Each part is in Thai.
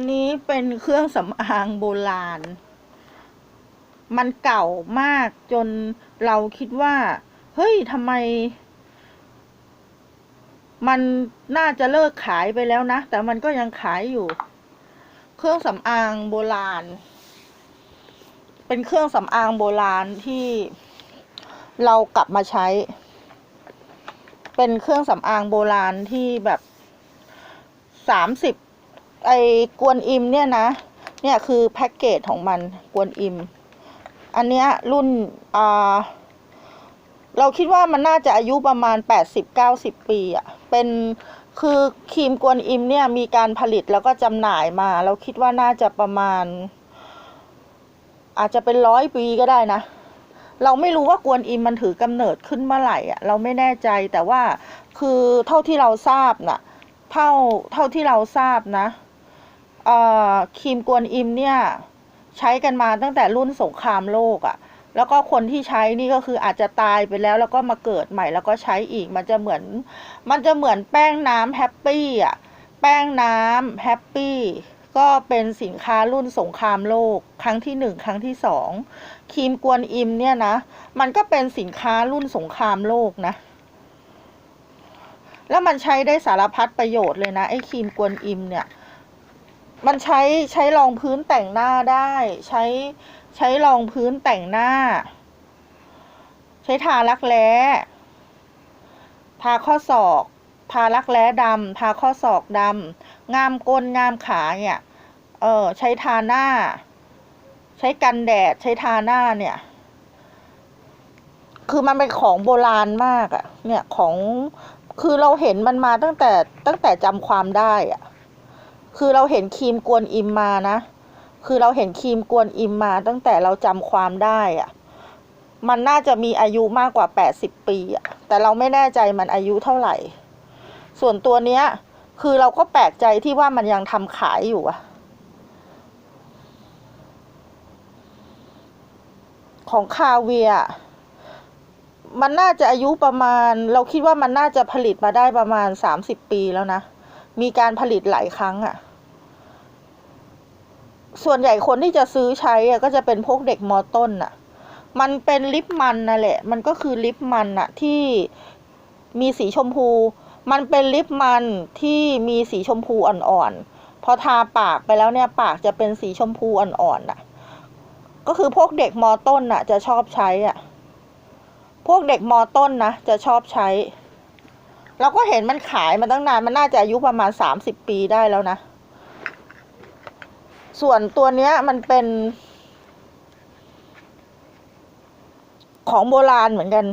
อันนี้เป็นเครื่องสำอางโบราณ มันเก่ามากจนเราคิดว่า เฮ้ยทำไม มันน่าจะเลิกขายไปแล้วนะ แต่มันก็ยังขายอยู่ เครื่องสำอางโบราณ เป็นเครื่องสำอางโบราณที่เรากลับมาใช้ เป็นเครื่องสำอางโบราณที่แบบสามสิบ ไอ้กวนอิมเนี่ยนะ เนี่ยคือแพ็กเกจของมันกวนอิม อันเนี้ยรุ่นอ่าเราคิดว่ามันน่าจะอายุประมาณแปดสิบเก้าสิบปีอะ่ะ เป็นคือครีมกวนอิมเนี่ยมีการผลิตแล้วก็จำหน่ายมา เราคิดว่าน่าจะประมาณ อาจจะเป็นร้อยปีก็ได้นะ เราไม่รู้ว่ากวนอิมมันถือกำเนิดขึ้นเมื่อไหร่อะเราไม่แน่ใจแต่ว่าคือเท่าที่เราทราบน่ะ เท่าเท่าที่เราทราบนะ ครีมกวนอิมเนี่ยใช้กันมาตั้งแต่รุ่นสงครามโลกอะ่ะ แล้วก็คนที่ใช้นี่ก็คืออาจจะตายไปแล้วแล้วก็มาเกิดใหม่แล้วก็ใช้อีกมันจะเหมือน มันจะเหมือนแป้งน้ำแฮปปี้อะแป้งน้ำแฮปปี้ก็เป็นสินค้ารุ่นสงครามโลก ครั้งที่หนึ่งครั้งที่สองครีมกวนอิมเนี่ยนะ มันก็เป็นสินค้ารุ่นสงครามโลกนะ แล้วมันใช้ได้สารพัดประโยชน์เลยนะไอ้ครีมกวนอิมเนี่ย มันใช้ใช้รองพื้นแต่งหน้าได้ ใช้ใช้รองพื้นแต่งหน้า ใช้ทารักแร้ทาข้อศอก ทารักแร้ดำทาข้อศอกดำงามก้นงามขาเนี่ยเออใช้ทาหน้า ใช้กันแดด ใช้ทาหน้าเนี่ย คือมันเป็นของโบราณมากอะ่ะเนี่ยของคือเราเห็นมันมาตั้งแต่ตั้งแต่จำความได้อะ คือเราเห็นครีมกวนอิมมานะ คือเราเห็นครีมกวนอิมมาตั้งแต่เราจำความได้อะ่ะมันน่าจะมีอายุมากกว่าแปดสิบปีอะ่ะแต่เราไม่แน่ใจมันอายุเท่าไหร่ ส่วนตัวเนี้ย คือเราก็แปลกใจที่ว่ามันยังทำขายอยู่อะของคาเวีย มันน่าจะอายุประมาณ เราคิดว่ามันน่าจะผลิตมาได้ประมาณสามสิบปีแล้วนะ มีการผลิตหลายครั้งอะ ส่วนใหญ่คนที่จะซื้อใช้อะก็จะเป็นพวกเด็กมอต้นอะมันเป็นลิปมันนั่นแหละ มันก็คือลิปมันอะที่มีสีชมพู มันเป็นลิปมันที่มีสีชมพูอ่อนๆ พอทาปากไปแล้วเนี่ยปากจะเป็นสีชมพูอ่อนๆน่ะ ก็คือพวกเด็กมอต้นน่ะ จะชอบใช้อะ พวกเด็กมอต้นนะจะชอบใช้ เราก็เห็นมันขายมาตั้งนาน มันน่าจะอายุประมาณสามสิบปีได้แล้วนะ ส่วนตัวเนี้ยมันเป็น ของโบราณเหมือนกัน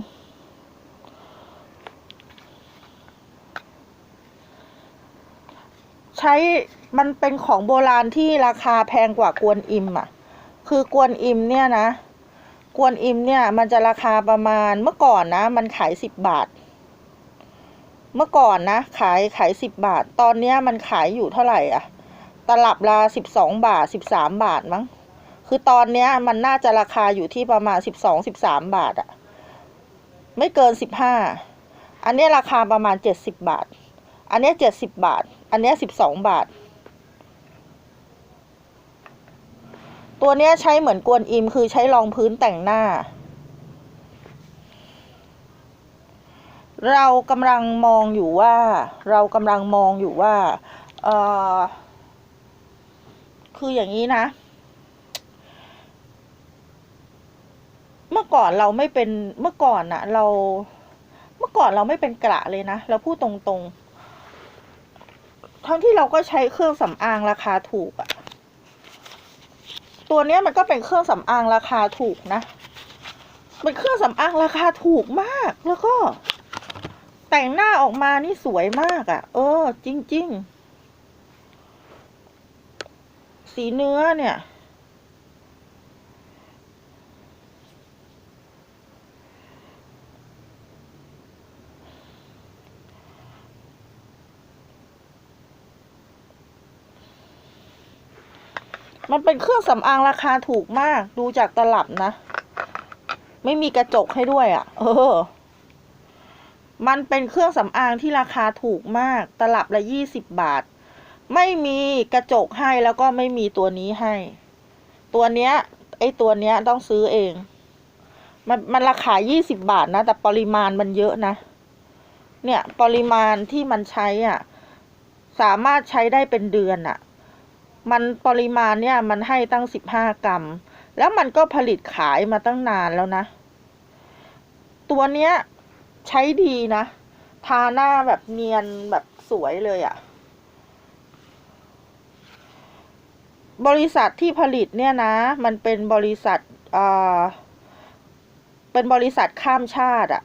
ใช้มันเป็นของโบราณที่ราคาแพงกว่ากวนอิมอะ คือกวนอิมเนี่ยนะ กวนอิมเนี่ย มันจะราคาประมาณเมื่อก่อนนะ มันขายสิบบาท เมื่อก่อนนะ ขายขายสิบบาท ตอนเนี้ยมันขายอยู่เท่าไหร่อะ ตลับละสิบสองบาทสิบสามบาทมั้ง คือตอนเนี้ยมันน่าจะราคาอยู่ที่ประมาณสิบสองสิบสามบาทอะไม่เกินสิบห้าอันนี้ราคาประมาณเจ็ดสิบบาท อันนี้เจ็ดสิบบาท อันนี้สิบสองบาท ตัวเนี้ยใช้เหมือนกวนอิมคือใช้รองพื้นแต่งหน้า เรากำลังมองอยู่ว่า เรากำลังมองอยู่ว่า เออ คืออย่างนี้นะ เมื่อก่อนเราไม่เป็นเมื่อก่อนนะเรา เมื่อก่อนเราไม่เป็นกระเลยนะ เราพูดตรงๆ ทั้งที่เราก็ใช้เครื่องสำอางราคาถูกอะตัวเนี้ยมันก็เป็นเครื่องสำอางราคาถูกนะเป็นเครื่องสำอางราคาถูกมากแล้วก็ แต่งหน้าออกมานี่สวยมากอะ่ะ เออ จริง ๆ สีเนื้อเนี่ย มันเป็นเครื่องสำอางราคาถูกมาก ดูจากตลับนะ ไม่มีกระจกให้ด้วยอะ่ะ เออ มันเป็นเครื่องสำอางที่ราคาถูกมาก ตลับละยี่สิบบาท ไม่มีกระจกให้แล้วก็ไม่มีตัวนี้ให้ ตัวเนี้ย ไอตัวเนี้ยต้องซื้อเอง มันมันราคายี่สิบบาทนะ แต่ปริมาณมันเยอะนะ เนี่ยปริมาณที่มันใช้อะ สามารถใช้ได้เป็นเดือนอะ มันปริมาณเนี่ยมันให้ตั้งสิบห้ากรัม แล้วมันก็ผลิตขายมาตั้งนานแล้วนะ ตัวเนี้ยใช้ดีนะ ทาหน้าแบบเนียนแบบสวยเลยอะะ บริษัทที่ผลิตเนี่ยนะ มันเป็นบริษัทอ่าเป็นบริษัทข้ามชาติอะ่ะ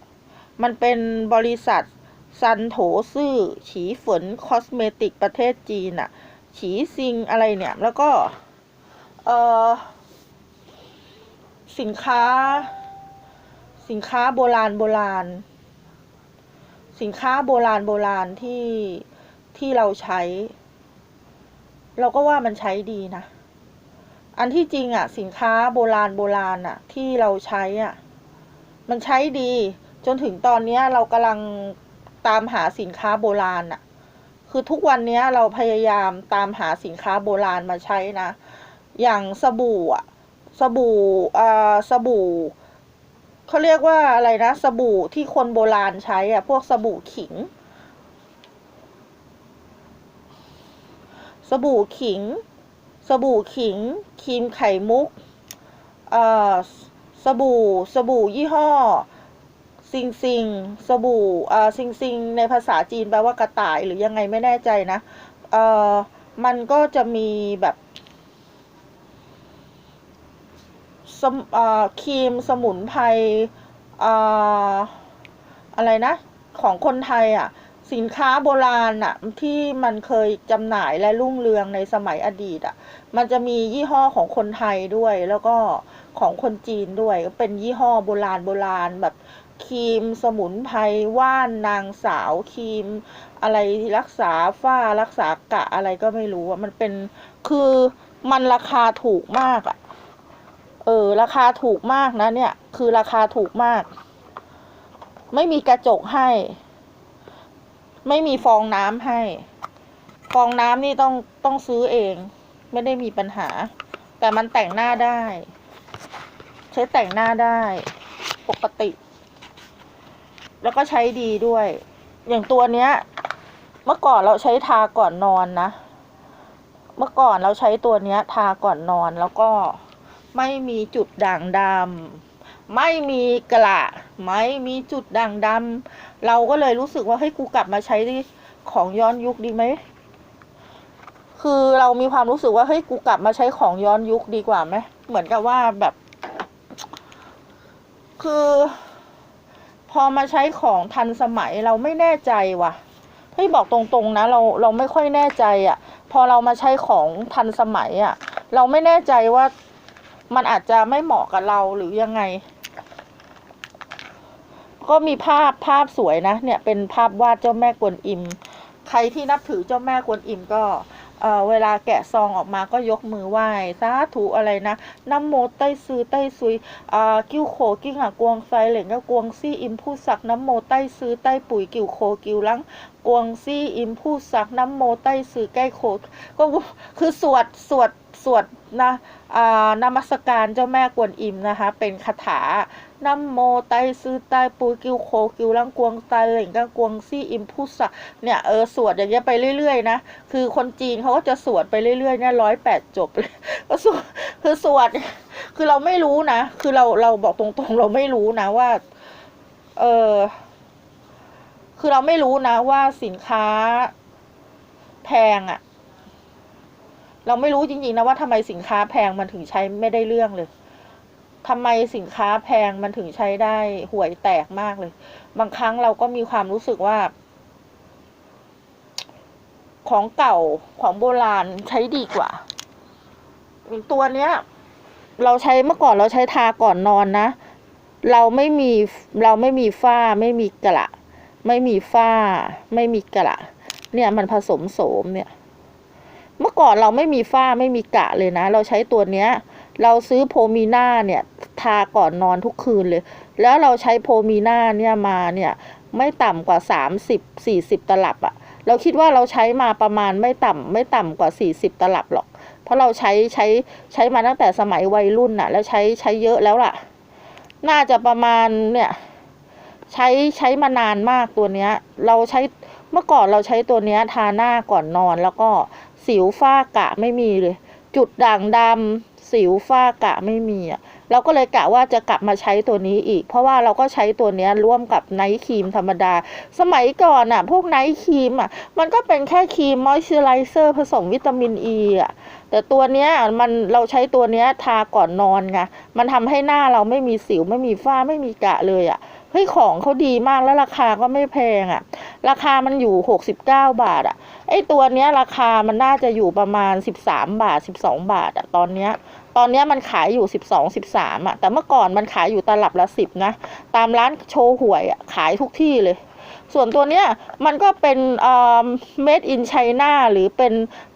มันเป็นบริษัทซันโถซื่อ ฉีฝนคอสเมติกประเทศจีนอะ่ะ ฉีซิงอะไรเนี่ย แล้วก็ เออสินค้า สินค้าโบราณโบราณ สินค้าโบราณโบราณที่ที่เราใช้ เราก็ว่ามันใช้ดีนะ อันที่จริงอะสินค้าโบราณโบราณอะที่เราใช้อะมันใช้ดี จนถึงตอนนี้เรากำลังตามหาสินค้าโบราณอะคือทุกวันนี้เราพยายามตามหาสินค้าโบราณมาใช้นะ อย่างสบู่อะสบู่อ่าสบู่เขาเรียกว่าอะไรนะ สบู่ที่คนโบราณใช้อะพวกสบู่ขิง สบู่ขิง สบู่ขิงครีมไข่มุกอ่อสบู่สบู่ยี่ห้อซิงซิงสบู่อ่าซิงซิงในภาษาจีนแปลว่ากระต่ายหรือยังไงไม่แน่ใจนะอ่อมันก็จะมีแบบสมอ่าครีมสมุนไพรอ่าอะไรนะ ของคนไทยอะ สินค้าโบราณอะที่มันเคยจำหน่ายและรุ่งเรืองในสมัยอดีตอะมันจะมียี่ห้อของคนไทยด้วยแล้วก็ของคนจีนด้วยก็เป็นยี่ห้อโบราณโบราณแบบครีมสมุนไพรว่านนางสาวครีม อะไรรักษาฝ้ารักษากะอะไรก็ไม่รู้อะมันเป็นคือมันราคาถูกมากอะเออ ราคาถูกมากนะเนี่ย คือราคาถูกมาก ไม่มีกระจกให้ ไม่มีฟองน้ำให้ ฟองน้ำนี่ต้องต้องซื้อเอง ไม่ได้มีปัญหา แต่มันแต่งหน้าได้ ใช้แต่งหน้าได้ปกติ แล้วก็ใช้ดีด้วย อย่างตัวเนี้ย เมื่อก่อนเราใช้ทาก่อนนอนนะ เมื่อก่อนเราใช้ตัวเนี้ย ทาก่อนนอนแล้วก็ไม่มีจุดด่างดำ ไม่มีกระไม่มีจุดด่างดำเราก็เลยรู้สึกว่าเฮ้ยกูกลับมาใช้ของย้อนยุคดีไหมคือเรามีความรู้สึกว่าเฮ้ยกูกลับมาใช้ของย้อนยุคดีกว่าไหมเหมือนกับว่าแบบ คือ พอมาใช้ของทันสมัยเราไม่แน่ใจว่ะเฮ้ยบอกตรงๆนะเราเราไม่ค่อยแน่ใจอะ่ะ พอเรามาใช้ของทันสมัยอะ่ะ เราไม่แน่ใจว่ามันอาจจะไม่เหมาะกับเราหรือยังไง ก็มีภาพภาพสวยนะ เนี่ยเป็นภาพวาดเจ้าแม่กวนอิม ใครที่นับถือเจ้าแม่กวนอิมก็เอ่อเวลาแกะซองออกมาก็ยกมือไหว้สาธุอะไรนะน้ำโมใต้ซื้อใต้ซุยอ่ากิ้วโขกิ้งอะกวงไฟเหล่งก็กวงซี่อิมพูสักน้ำโมใต้ซื้อใต้ปุ๋ยกิ้วโขกิ้วลังกวงซี่อิมพูสักน้ำโมใต้ซื้อใกล้โคก็คือสวดสวดสวดนะอ่านมัสการเจ้าแม่กวนอิมนะคะ เป็นคาถา น้ำโมใต้ซื้อใต้ปุ๋ยกิ้วโคกิวลังกวงไตเหล่งก็กวงซี่อิมพูสักเนี่ยเออสวดอย่างเงี้ยไปเรื่อยๆนะคือคนจีนเขาก็จะสวดไปเรื่อยๆเนี่ยร้อยแปดจบเลยก็สวดคือสวด คือเราไม่รู้นะ คือเราเราบอกตรงๆ เราไม่รู้นะว่า เออคือเราไม่รู้นะว่าสินค้าแพงอะ่ะ เราไม่รู้จริงๆนะว่าทำไมสินค้าแพงมันถึงใช้ไม่ได้เรื่องเลย ทำไมสินค้าแพงมันถึงใช้ได้ห่วยแตกมากเลย บางครั้งเราก็มีความรู้สึกว่า ของเก่าของโบราณใช้ดีกว่า ตัวเนี้ย เราใช้เมื่อก่อนเราใช้ทาก่อนนอนนะ เราไม่มีเราไม่มีฝ้า ไม่มีกระไม่มีฝ้า ไม่มีกระเนี่ยมันผสมโสมเนี่ย เมื่อก่อนเราไม่มีฝ้าไม่มีกะเลยนะ เราใช้ตัวเนี้ย เราซื้อโพมีนาเนี่ยทาก่อนนอนทุกคืนเลย แล้วเราใช้โพมีนาเนี่ยมาเนี่ยไม่ต่ำกว่าสามสิบสี่สิบตลับอะเราคิดว่าเราใช้มาประมาณไม่ต่ำไม่ต่ำกว่าสี่สิบตลับหรอก เพราะเราใช้ใช้ใช้มาตั้งแต่สมัยวัยรุ่นน่ะ แล้วใช้ใช้เยอะแล้วล่ะ น่าจะประมาณเนี่ยใช้ใช้มานานมากตัวเนี้ย เราใช้เมื่อก่อนเราใช้ตัวเนี้ยทาหน้าก่อนนอนแล้วก็สิวฝ้ากระไม่มีเลย จุดด่างดำ สิวฝ้ากะไม่มีอะเราก็เลยกะว่าจะกลับมาใช้ตัวนี้อีก เพราะว่าเราก็ใช้ตัวเนี้ยร่วมกับไนท์ครีมธรรมดา สมัยก่อนอะ พวกไนท์ครีมอะ มันก็เป็นแค่ครีมมอยส์เจอไรเซอร์ผสมวิตามินอ e ีอะแต่ตัวเนี้ยมันเราใช้ตัวเนี้ยทาก่อนนอนไงมันทำให้หน้าเราไม่มีสิวไม่มีฝ้าไม่มีกะเลยอะเฮ้ยของเขาดีมากแล้วราคาก็ไม่แพงอะ ราคามันอยู่หกสิบเก้าบาทอะไอตัวเนี้ยราคามันน่าจะอยู่ประมาณสิบสามบาทสิบสองบาทอะตอนเนี้ย ตอนนี้มันขายอยู่สิบสองสิบสามอะแต่เมื่อก่อนมันขายอยู่ตลับละสิบนะ ตามร้านโชว์หวยอะขายทุกที่เลย ส่วนตัวเนี้ยมันก็เป็นเอ่อ made in China หรือเป็น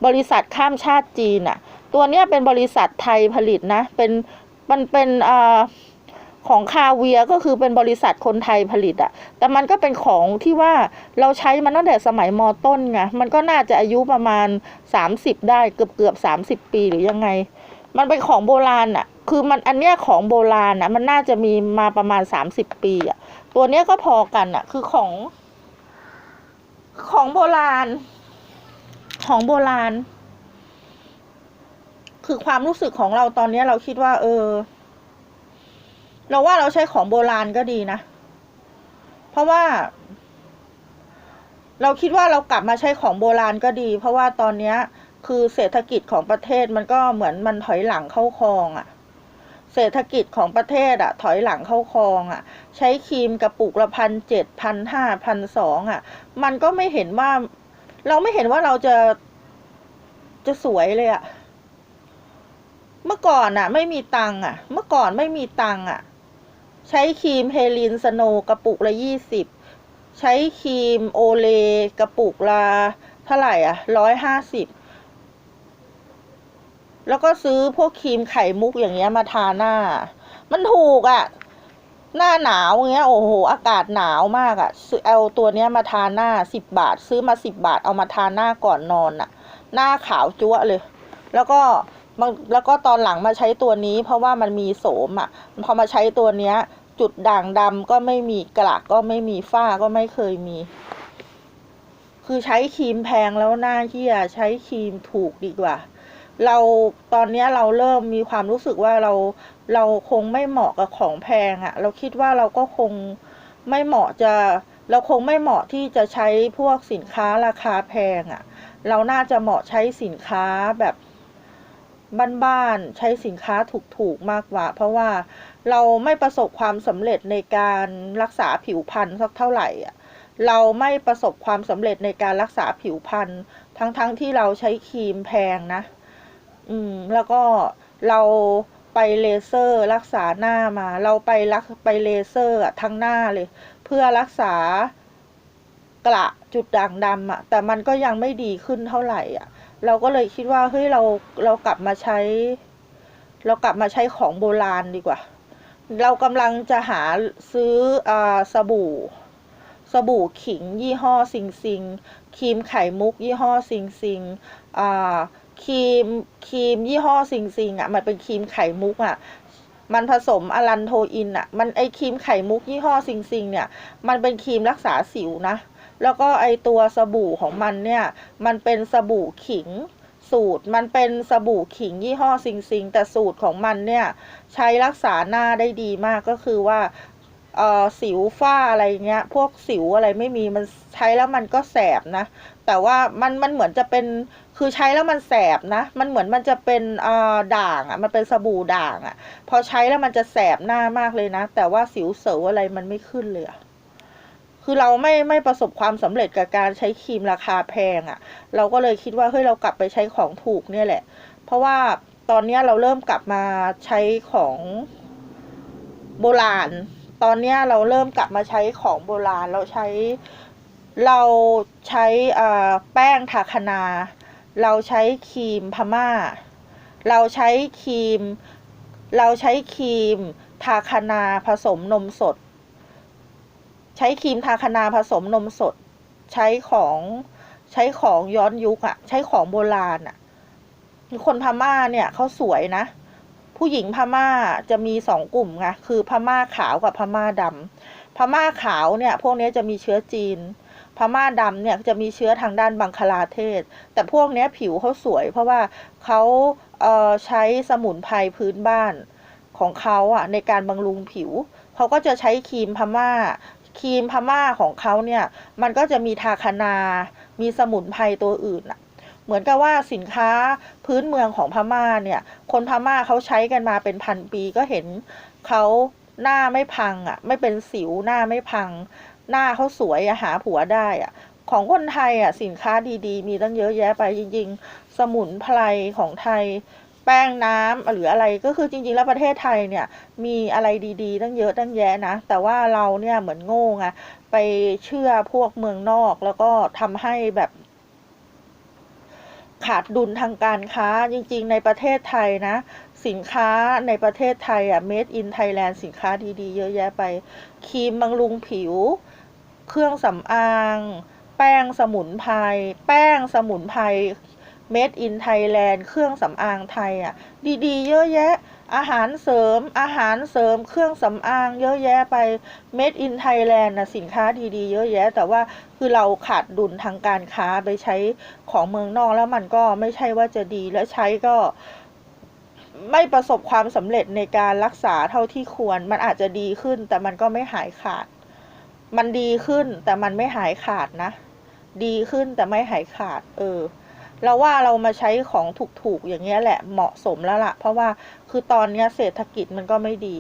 บริษัทข้ามชาติจีนอะ ตัวเนี้ยเป็นบริษัทไทยผลิตนะ เป็นมันเป็นอ่อของคาเวียก็คือเป็นบริษัทคนไทยผลิตอะแต่มันก็เป็นของที่ว่าเราใช้มันตั้งแต่สมัยมต้นไง มันก็น่าจะอายุประมาณ 30 ได้เกือบเกือบ30 ปีหรือยังไง มันเป็นของโบราณอะคือมันอันเนี้ยของโบราณอะมันน่าจะมีมาประมาณ30ปีอะตัวเนี้ยก็พอกันอะคือของ ของโบราณ ของโบราณ คือความรู้สึกของเราตอนเนี้ยเราคิดว่า เออ เราว่าเราใช้ของโบราณก็ดีนะ เพราะว่า เราคิดว่าเรากลับมาใช้ของโบราณก็ดี เพราะว่าตอนเนี้ย คือเศรษฐกิจของประเทศมันก็เหมือนมันถอยหลังเข้าคลองอะ่ะ เศรษฐกิจของประเทศอะ่ะ ถอยหลังเข้าคลองอะ่ะ ใช้ครีมกระปุกละพันเจ็ดพันห้าพันสองอะ มันก็ไม่เห็นว่า เราไม่เห็นว่าเราจะจะสวยเลยอะ่ะ เมื่อก่อนอะ ไม่มีตังค์อะ เมื่อก่อนไม่มีตังค์อะ ใช้ครีมเฮลินสโนกระปุกละยี่สิบใช้ครีมโอเลกระปุกละเท่าไหร่อะร้อยห้าสิบ แล้วก็ซื้อพวกครีมไข่มุกอย่างเงี้ยมาทาหน้า มันถูกอะ หน้าหนาวอย่างเงี้ย โอ้โห อากาศหนาวมากอะซื้อเอาตัวเนี้ยมาทาหน้าสิบบาท ซื้อมาสิบบาทเอามาทาหน้าก่อนนอนอะ หน้าขาวจั๊วะเลย แล้วก็แล้วก็ตอนหลังมาใช้ตัวนี้ เพราะว่ามันมีโสมอะ พอมาใช้ตัวเนี้ย จุดด่างดำก็ไม่มีกระก็ไม่มีฝ้าก็ไม่เคยมี คือใช้ครีมแพงแล้วหน้าเหี้ยใช้ครีมถูกดีกว่า เราตอนนี้เราเริ่มมีความรู้สึกว่าเราเราคงไม่เหมาะกับของแพงอะ่ะ เราคิดว่าเราก็คงไม่เหมาะจะ เราคงไม่เหมาะที่จะใช้พวกสินค้าราคาแพงอะ่ะ เราน่าจะเหมาะใช้สินค้าแบบบ้านๆใช้สินค้าถูกๆมากกว่า เพราะว่าเราไม่ประสบความสำเร็จในการรักษาผิวพรรณสักเท่าไหร่อะเราไม่ประสบความสำเร็จในการรักษาผิวพรรณทั้งๆทที่เราใช้ครีมแพงนะ อืม แล้วก็เราไปเลเซอร์รักษาหน้ามา เราไปรักไปเลเซอร์อะทั้งหน้าเลย เพื่อรักษากระจุดด่างดำอะแต่มันก็ยังไม่ดีขึ้นเท่าไหร่อะเราก็เลยคิดว่าเฮ้ยเราเรากลับมาใช้ เรากลับมาใช้ของโบราณดีกว่า เรากำลังจะหาซื้ออ่าสบู่ สบู่ขิงยี่ห้อซิงซิงครีมไข่มุกยี่ห้อซิงซิงอ่า ครีมครีมยี่ห้อซิงซิงอะ มันเป็นครีมไข่มุกอะ มันผสมอลันโทอินอะ มันไอครีมไข่มุกยี่ห้อซิงซิงเนี่ย มันเป็นครีมรักษาสิวนะ แล้วก็ไอตัวสบู่ของมันเนี่ย มันเป็นสบู่ขิงสูตร มันเป็นสบู่ขิงยี่ห้อซิงซิงแต่สูตรของมันเนี่ย ใช้รักษาหน้าได้ดีมากก็คือว่าเอ่อสิวฝ้าอะไรเงี้ย พวกสิวอะไรไม่มีมันใช้แล้วมันก็แสบนะ แต่ว่ามันมันเหมือนจะเป็น คือใช้แล้วมันแสบนะ มันเหมือนมันจะเป็นด่างอะ มันเป็นสบู่ด่างอะ พอใช้แล้วมันจะแสบหน้ามากเลยนะ แต่ว่าสิวเสวอะไรมันไม่ขึ้นเลยอะคือเราไม่ไม่ประสบความสำเร็จกับการใช้ครีมราคาแพงอะ เราก็เลยคิดว่าเฮ้ยเรากลับไปใช้ของถูกเนี่ยแหละ เพราะว่าตอนนี้เราเริ่มกลับมาใช้ของโบราณ ตอนนี้เราเริ่มกลับมาใช้ของโบราณ เราใช้เราใช้แป้งทาคนา เราใช้ครีมพม่า เราใช้ครีม เราใช้ครีม ทาคนาผสมนมสด ใช้ครีมทาคนาผสมนมสด ใช้ของใช้ของย้อนยุคอะใช้ของโบราณอะคนพม่าเนี่ยเขาสวยนะ ผู้หญิงพม่าจะมีสองกลุ่มไงคือพม่าขาวกับพม่าดำพม่าขาวเนี่ย พวกนี้จะมีเชื้อจีน พม่าดำเนี่ยจะมีเชื้อทางด้านบังคลาเทศ แต่พวกนี้ผิวเขาสวย เพราะว่าเขาเใช้สมุนไพรพื้นบ้านของเขาอะในการบำรุงผิว เขาก็จะใช้ครีมพม่า ครีมพม่าของเขาเนี่ยมันก็จะมีทาคนา มีสมุนไพรตัวอื่นอะเหมือนกับว่าสินค้าพื้นเมืองของพม่าเนี่ย คนพม่าเขาใช้กันมาเป็นพันปีก็เห็นเขาหน้าไม่พังอะ ไม่เป็นสิวหน้าไม่พัง หน้าเขาสวยอะหาผัวได้อะของคนไทยอะสินค้าดีๆ มีตั้งเยอะแยะไปจริง ๆ สมุนไพรของไทย แป้งน้ำหรืออะไรก็คือจริง ๆ แล้วประเทศไทยเนี่ย มีอะไรดีๆ ตั้งเยอะตั้งแยะนะ แต่ว่าเราเนี่ยเหมือนโง่ไงไปเชื่อพวกเมืองนอกแล้วก็ทำให้แบบขาดดุลทางการค้าจริง ๆ ในประเทศไทยนะ สินค้าในประเทศไทยอะ made in Thailand สินค้าดี ๆ เยอะแยะไป ครีมบำรุงผิว เครื่องสำอาง แป้งสมุนไพร แป้งสมุนไพร made in Thailand เครื่องสำอางไทยอะ ดีๆ เยอะแยะ อาหารเสริม อาหารเสริม เครื่องสำอางเยอะแยะไป made in Thailand นะสินค้าดีๆ เยอะแยะ แต่ว่าคือเราขาดดุลทางการค้าไปใช้ของเมืองนอกแล้วมันก็ไม่ใช่ว่าจะดีและใช้ก็ไม่ประสบความสำเร็จในการรักษาเท่าที่ควร มันอาจจะดีขึ้นแต่มันก็ไม่หายขาด มันดีขึ้นแต่มันไม่หายขาดนะ ดีขึ้นแต่ไม่หายขาด เออ เราว่าเรามาใช้ของถูกๆอย่างเงี้ยแหละเหมาะสมแล้วล่ะ เพราะว่าคือตอนเนี้ยเศรษฐกิจมันก็ไม่ดี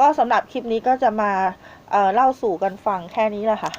ก็สำหรับคลิปนี้ก็จะมาเเล่าสู่กันฟังแค่นี้แหละค่ะ